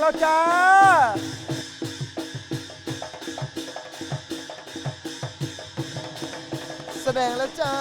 แล้วจ้าแสดงแล้วจ้า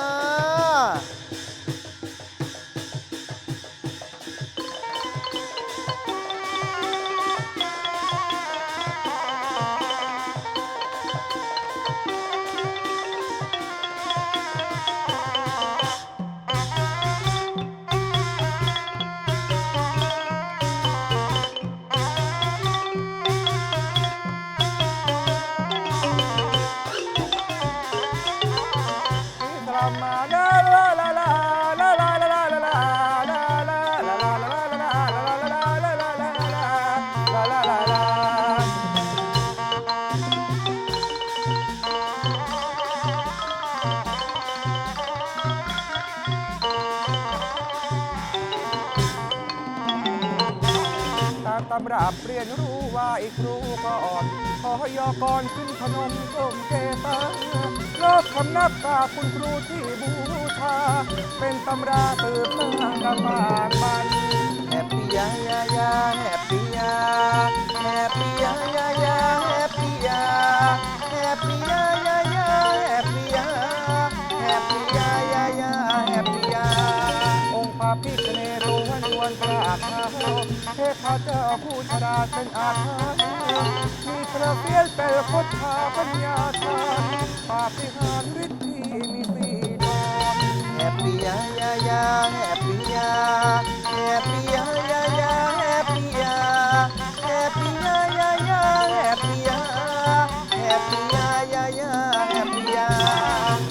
ำราเรียนรู้ว่าอีกครูก่อนขอยอก่อนขึ้นพนมก้มเกตาเลิกคำนับตาคุณครูที่บูชา เป็นตำราสืบเนื่องกันมาบันแฮปปี้ยายายาแฮปปี้ยาแฮปปี้ยายายาแฮปปี้ยาแฮปปี้ยายายาแฮปปี้ยาแฮปปี้ยายายาแฮปปี้ยาองค์พระพิฆเนศตัววันวนกราบเท้า เทพเจ้าผู้ชราเป็นอาถรรพ์มีพระเพียรเป็นพุทธาปัญญาทานปาฏิหาริย์ที่มีสีดอนแฮปปี้ยายายาแฮปปี้ยาแฮปปี้ยายายาแฮปปี้ยาแฮปปี้ยายายาแฮปปี้ยาแฮปปี้ยายายาแฮปปี้ยา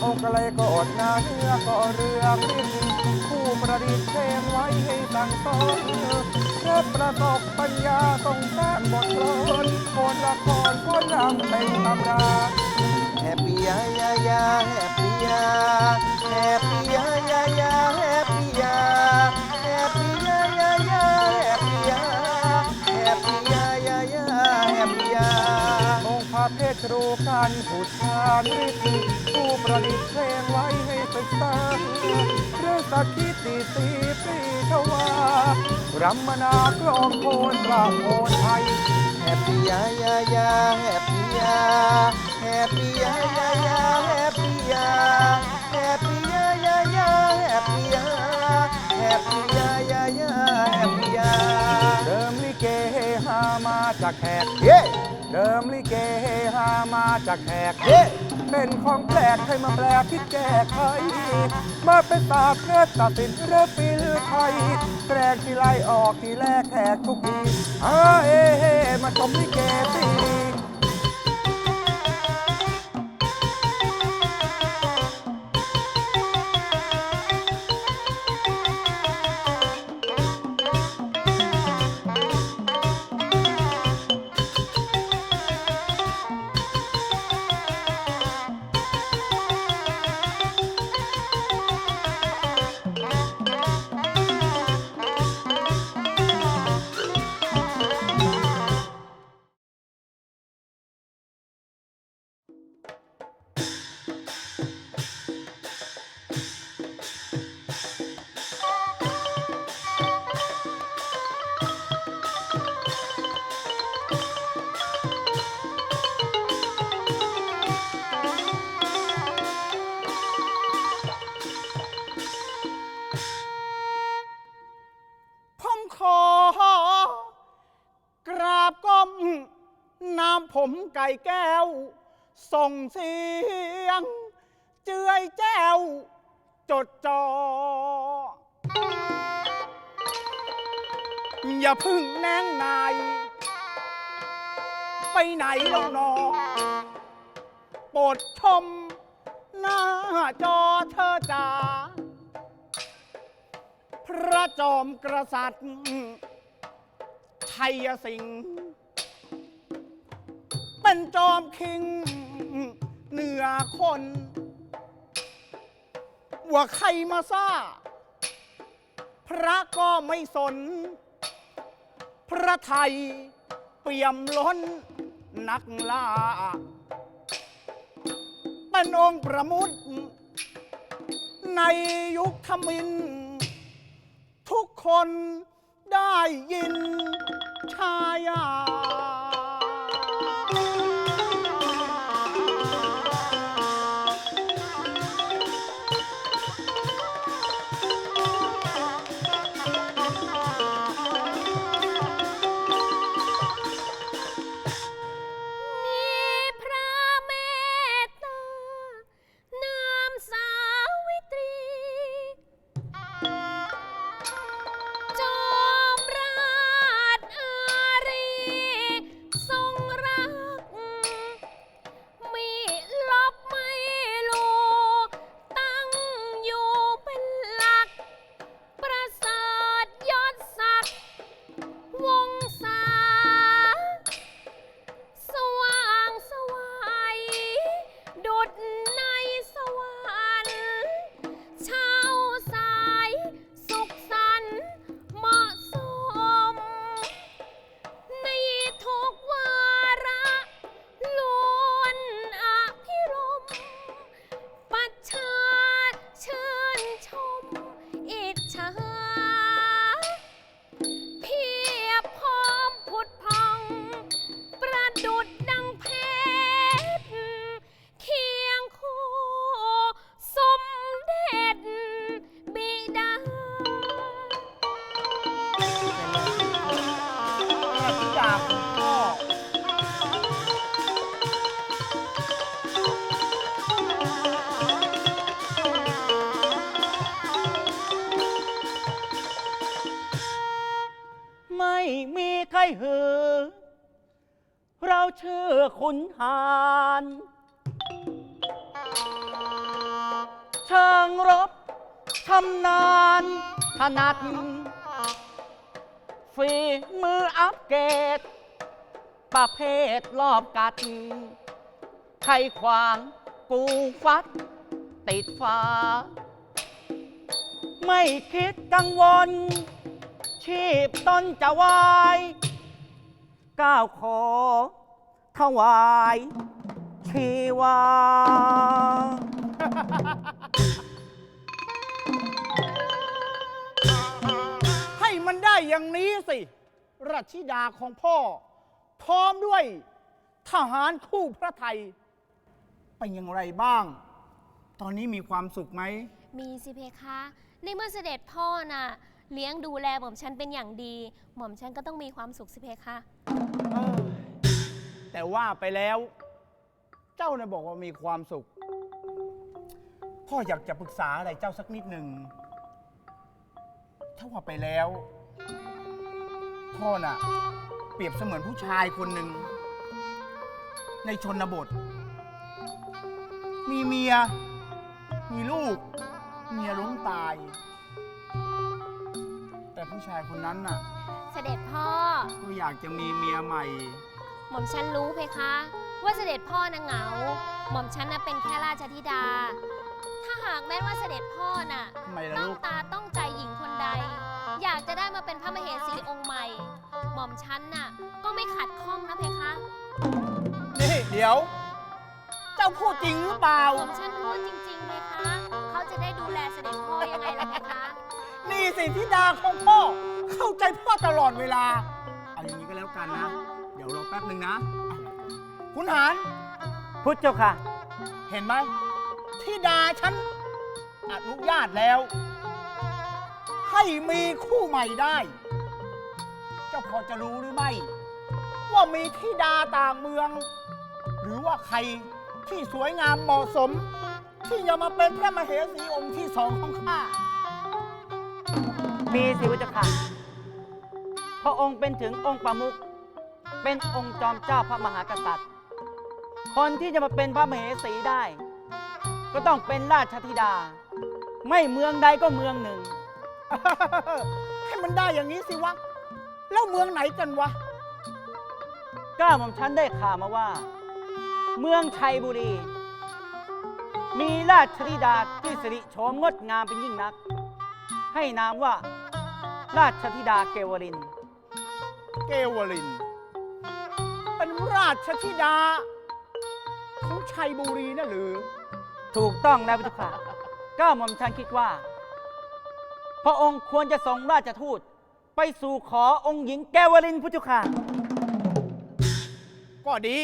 องค์ไกลก็อดนาเรือก็เรือพินผู้ประดิษฐ์เพลงไว้ให้ตั้งต้น ประสบปัญญาต้องสร้างบทกลอนคนละครคนรำเป็นตำราแฮปปี้ยายายาแฮปปี้ยาแฮปปี้ยายายาแฮปปี้ยาแฮปปี้ยายายาแฮปปี้ยาแฮปปี้ยายายาแฮปปี้ยาองค์พระเพชรรูกันผู้ชาญฤทธิ์ผู้ประดิษฐ์เพลงไว้ให้ศึกษาเรื่องสักคิติสีปีทวา รำมนาพระองโคนพระโคนไทยแฮปปี้ยายายาแฮปปี้ยาแฮปปี้ยายายาแฮปปี้ยาแฮปปี้ยายายาแฮปปี้ยาแฮปปี้ยายายาแฮปปี้ยาเดิมลิเกเฮฮามาจากแขกเย้ เดิมลิเกเฮฮามาจากแขกเย้เป็นของแปลกให้มาแปลคิดแก้ไขมาเป็นตาเพื่อตัดสินเรือปีลไทยแกรกที่ไล่ออกที่แรกแขกทุกทีเอเฮมาชมลิเกสิ ผมไก่แก้ว ส่งเสียง เจือยแจ้ว จดจอ อย่าพึ่งแนงนาย ไปไหนลงนอโปรดชม หน้าจอเธอจ๋าพระจอมกษัตริย์ชัยสิงห์ เป็นจอมคิง เหนือคน ว่าใครมาซ่า พระก็ไม่สน พระไทยเปี่ยมล้นนักล่า เป็นองค์ประมุตในยุคขมิน ทุกคนได้ยินชายา นัด ฝีมืออัปเกรดประเภทรอบกัด ใครขวางกูฟัด ติดฟ้า ไม่คิดกังวล ชีพตนจะวายก้าวขอถวายชีวา อย่างนี้สิรัชธิดาของพ่อ พร้อมด้วยทหารคู่พระไทย เป็นอย่างไรบ้าง ตอนนี้มีความสุขไหม มีสิเพคะ ในเมื่อเสด็จพ่อน่ะ เลี้ยงดูแลหม่อมฉันเป็นอย่างดี หม่อมฉันก็ต้องมีความสุขสิเพคะเออแต่ว่าไปแล้ว เจ้าเนี่ยบอกว่ามีความสุข พ่ออยากจะปรึกษาอะไรเจ้าสักนิดหนึ่งถ้าว่าไปแล้ว พ่อน่ะ เปรียบเสมือนผู้ชายคนหนึ่ง ในชนบท มีเมีย มีลูก เมียล้มตาย แต่ผู้ชายคนนั้นน่ะ เสด็จพ่อ ก็อยากจะมีเมียใหม่ หม่อมฉันรู้เพคะ ว่าเสด็จพ่อน่ะเหงา หม่อมฉันน่ะเป็นแค่ราชธิดา ถ้าหากแม้ว่าเสด็จพ่อน่ะ ทำไมล่ะต้องลูกตาต้องใจหญิงคนใด อยากจะได้มาเป็นพระมเหสีองค์ใหม่ หม่อมฉันน่ะ ก็ไม่ขัดข้องนะเพคะ นี่เดี๋ยว เจ้าพูดจริงหรือเปล่า หม่อมฉันพูดจริงๆเพคะ เขาจะได้ดูแลเสด็จพ่อยังไงล่ะเพคะ นี่สิธิดาของพ่อ เข้าใจพ่อตลอดเวลา เอาอย่างนี้ก็แล้วกันนะ เดี๋ยวรอแป๊บหนึ่งนะอะคุณหาร พุทธเจ้าค่ะ เห็นไหมธิดาฉันอนุญาตแล้ว ให้มีคู่ใหม่ได้ เจ้าพอจะรู้หรือไม่ ว่ามีธิดาต่างเมือง หรือว่าใครที่สวยงามเหมาะสม ที่จะมาเป็นพระมเหสีองค์ที่สองของข้ามีสิพุทธเจ้าค่ะพระองค์เป็นถึงองค์ประมุขเป็นองค์จอมเจ้าพระมหากษัตริย์ คนที่จะมาเป็นพระมเหสีได้ ก็ต้องเป็นราชธิดา ไม่เมืองใดก็เมืองหนึ่ง ให้มันได้อย่างนี้สิวะ แล้วเมืองไหนกันวะ ก้าหม่อมฉันได้ข่าวมาว่า เมืองชัยบุรี มีราชธิดาที่สิริโฉมงดงามเป็นยิ่งนัก ให้นามว่า ราชธิดาเกวริน เกวลิน เป็นราชธิดาของชัยบุรีนะหรือ ถูกต้องแล้วพุทธค่ะก้าหม่อมฉันคิดว่า พระองค์ควรจะส่งราชทูต ไปสู่ขอองค์หญิงแก้ววลินพุทธค่ะ ก็ดี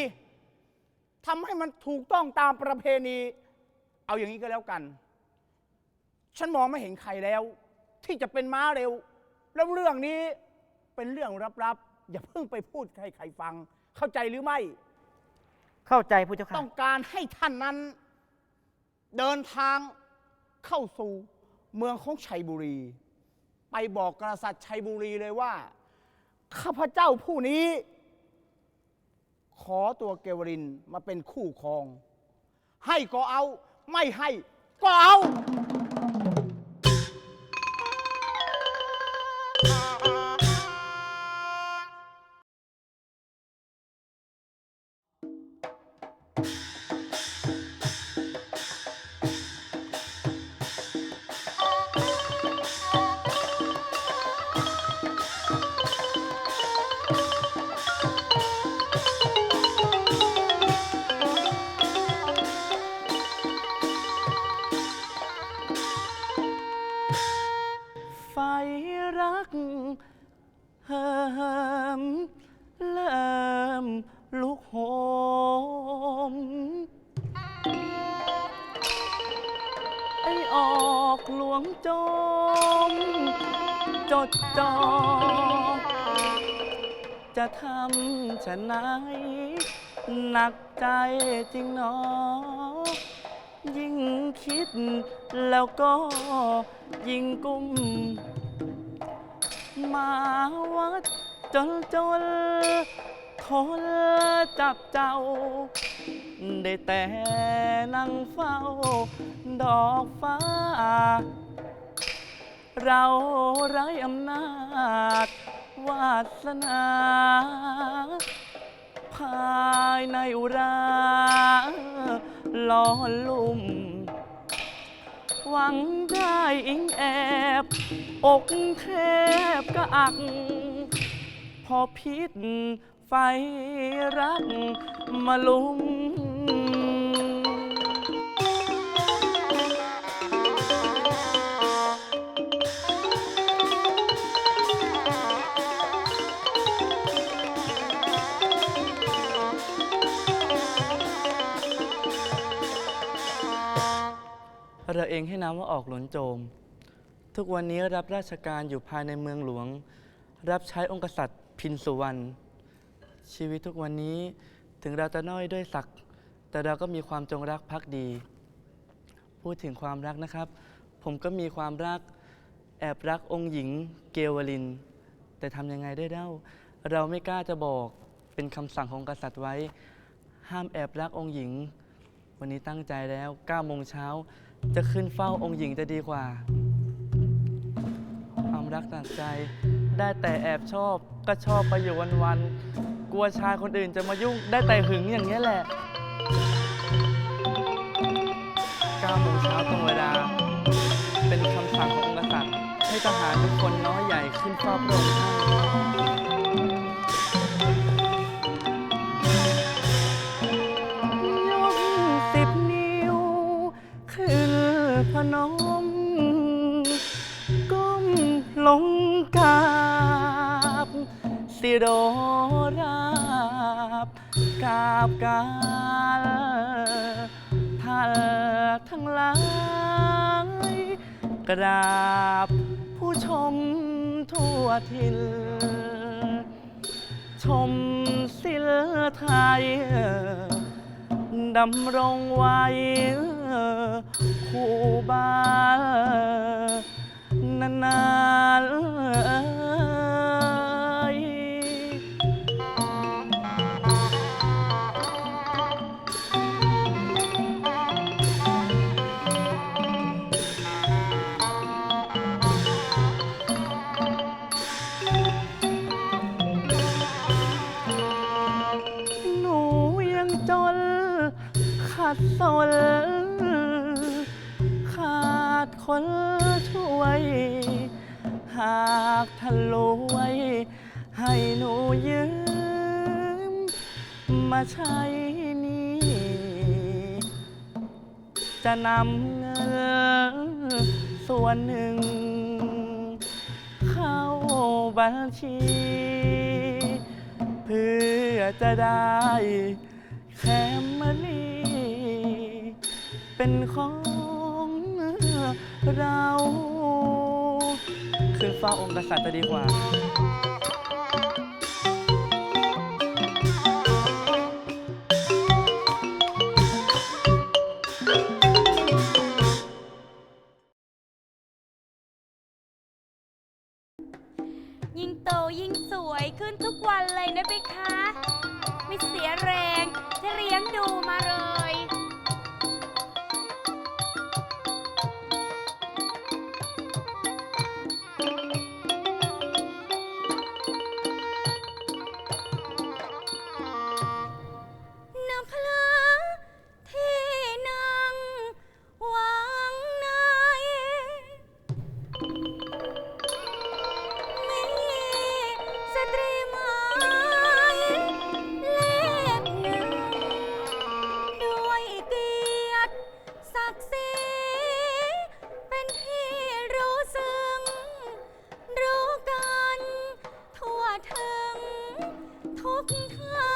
ทำให้มันถูกต้องตามประเพณี เอาอย่างนี้ก็แล้วกัน ฉันมองไม่เห็นใครแล้ว ที่จะเป็นม้าเร็ว แล้วเรื่องนี้เป็นเรื่องลับๆ อย่าเพิ่งไปพูดให้ใครฟัง เข้าใจหรือไม่ เข้าใจพุทธค่ะ ต้องการให้ท่านนั้น เดินทางเข้าสู่ เมืองของชัยบุรี ไปบอกกษัตริย์ชัยบุรีเลยว่า ข้าพเจ้าผู้นี้ ขอตัวเกวรินมาเป็นคู่ครอง ให้ก็เอา ไม่ให้ก็เอา นักใจจริงหนอ ยิ่งคิดแล้วก็ยิ่งกุ้ม มาวัดจนจนทนจับเจ้า ได้แต่นั่งเฝ้า ดอกฟ้า เราไร้อำนาจวาสนา ภายในอุราล้อลุ่ม หวังได้อิงแอบ อกแทบกระอัก พอพิษไฟรักมาลุม เองให้นามว่าออกหลนโจม ทุกวันนี้รับราชการอยู่ภายในเมืองหลวง รับใช้องค์กษัตริย์พินสุวรรณชีวิตทุกวันนี้ถึงเราจะน้อยด้วยศักดิ์แต่เราก็มีความจงรักภักดี พูดถึงความรักนะครับ ผมก็มีความรักแอบรักองค์หญิงเกวลิน แต่ทำยังไงได้เล่า เราไม่กล้าจะบอกเป็นคำสั่งของกษัตริย์ไว้ ห้ามแอบรักองค์หญิง วันนี้ตั้งใจแล้ว9โมงเช้า จะขึ้นเฝ้าองค์หญิงจะดีกว่าความรักต่างใจ ได้แต่แอบชอบก็ชอบไปอยู่วันๆ กลัวชายคนอื่นจะมายุ่งได้แต่หึงอย่างนี้ยแหละ9โมงเช้าตรงเวลา เป็นคำสั่งขององค์กษัตริย์ให้ทหารทุกคนน้อยใหญ่ขึ้นเฝ้าพระองค์ท่าน นมก้มลงกราบ สิโรราบกราบกาลท่านทั้งหลาย กราบผู้ชมทั่วทิน ชมศิลไทยดำรงไว้ คู่บ้านนานๆหนูยังจนขัดสน คนช่วย หากท่านรวย ให้หนูยืม มาใช้หนี้ จะนำเงินส่วนหนึ่ง เข้าบัญชี เพื่อจะได้แคมมารีเป็นของ เราขึ้นเฝ้าองค์กษัตริย์จะดีกว่า ยิ่งโตยิ่งสวยขึ้นทุกวันเลยนะเบคะ ไม่เสียแรงจะเลี้ยงดูมาเลย กท่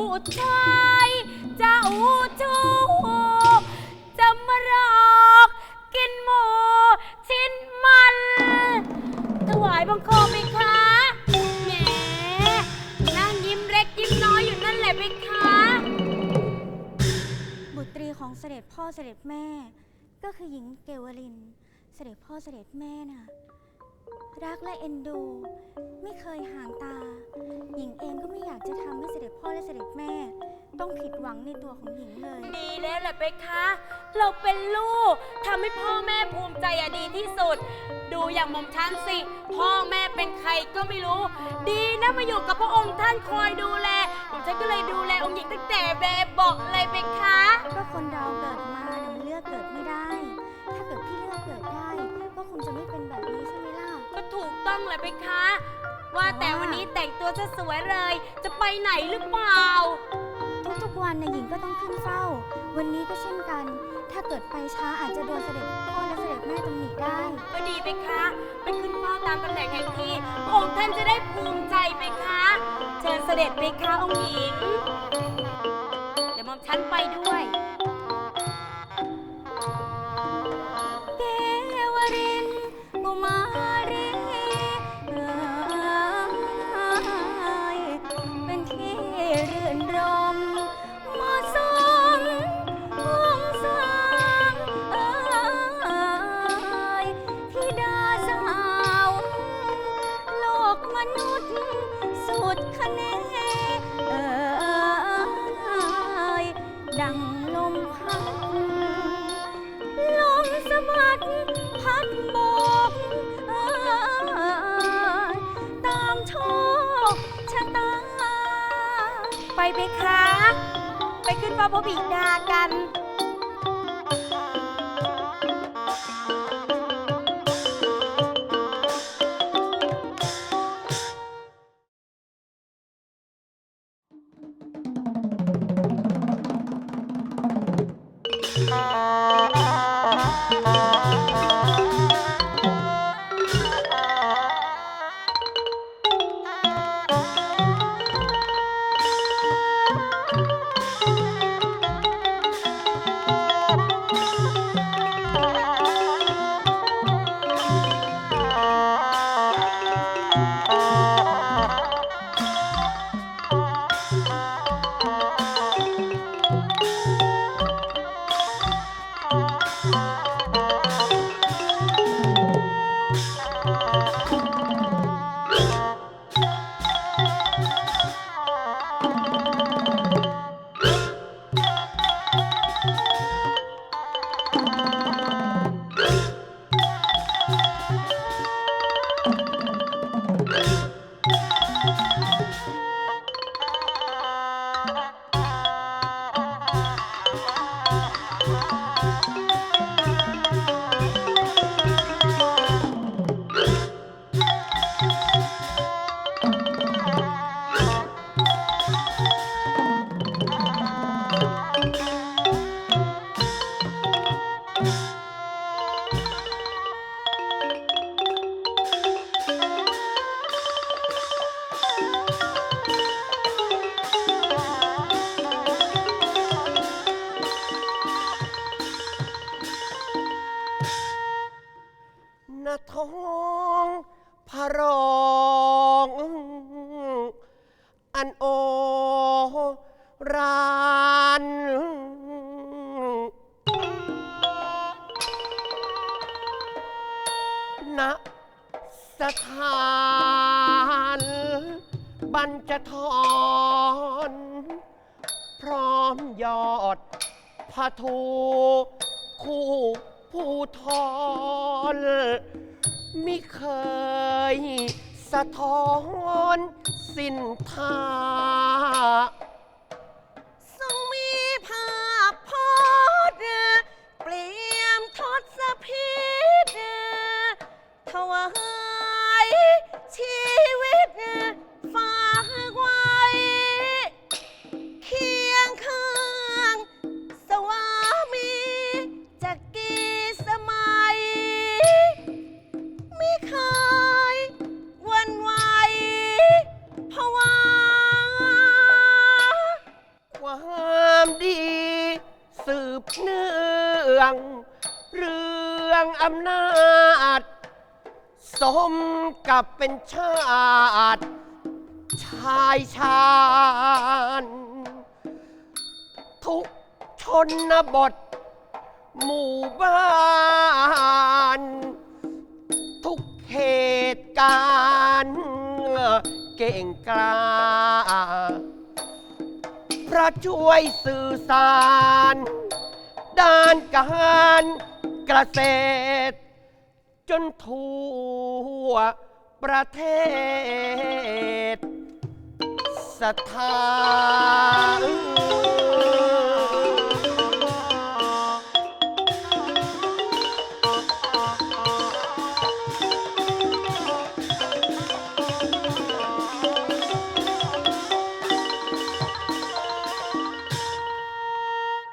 ผู้ชายจะอูจูจะมาหลอกกินหมูชิ้นมัน ถวายบังคมไหมคะแหมนั่งยิ้มเล็กยิ้มน้อยอยู่นั่นแหละไหมคะ บุตรีของเสด็จพ่อเสด็จแม่ ก็คือหญิงเกวลิน เสด็จพ่อเสด็จแม่น่ะ รักและเอ็นดู ไม่เคยห่างตา หญิงเองก็ไม่อยากจะทำให้เสด็จพ่อและเสด็จแม่ ต้องผิดหวังในตัวของหญิงเลย ดีแล้วแหละเบคคะ เราเป็นลูกทำให้พ่อแม่ภูมิใจอะดีที่สุด ดูอย่างหม่อมชันสิ พ่อแม่เป็นใครก็ไม่รู้ ดีนะมาอยู่กับพระองค์ท่านคอยดูแลหม่อมฉันก็เลยดูแลองค์หญิงตั้งแต่แบบเบอกเลยเบคคะ ก็คนเราเกิดมาเนี่ยมันเลือกเกิดไม่ได้ ถ้าเกิดพี่เลือกเกิดได้ ก็คงจะไม่เป็นแบบนี้ใช่ไหมล่ะ ก็ถูกต้องเลยเบคคะ ว่าแต่วันนี้แต่งตัวจะสวยเลย จะไปไหนหรือเปล่า ทุกๆวันนะหญิงก็ต้องขึ้นเฝ้า วันนี้ก็เช่นกัน ถ้าเกิดไปช้าอาจจะโดนเสด็จพ่อและเสด็จแม่ตำหนิได้ ก็ดีไปคะ ไปขึ้นเฝ้าตามตำแหน่งแห่งที่พระองค์ท่านจะได้ภูมิใจไปคะ เชิญเสด็จไปคะองค์หญิง เดี๋ยวหมอมฉันไปด้วย สะท้อนสิ้นทาท เป็นชาติ ชายชาญทุกชนบท หมู่บ้าน ทุกเหตุการณ์เก่งกล้าพระช่วยสื่อสาร ด้านการเกษตร จนทั่ว ประเทศ สถาน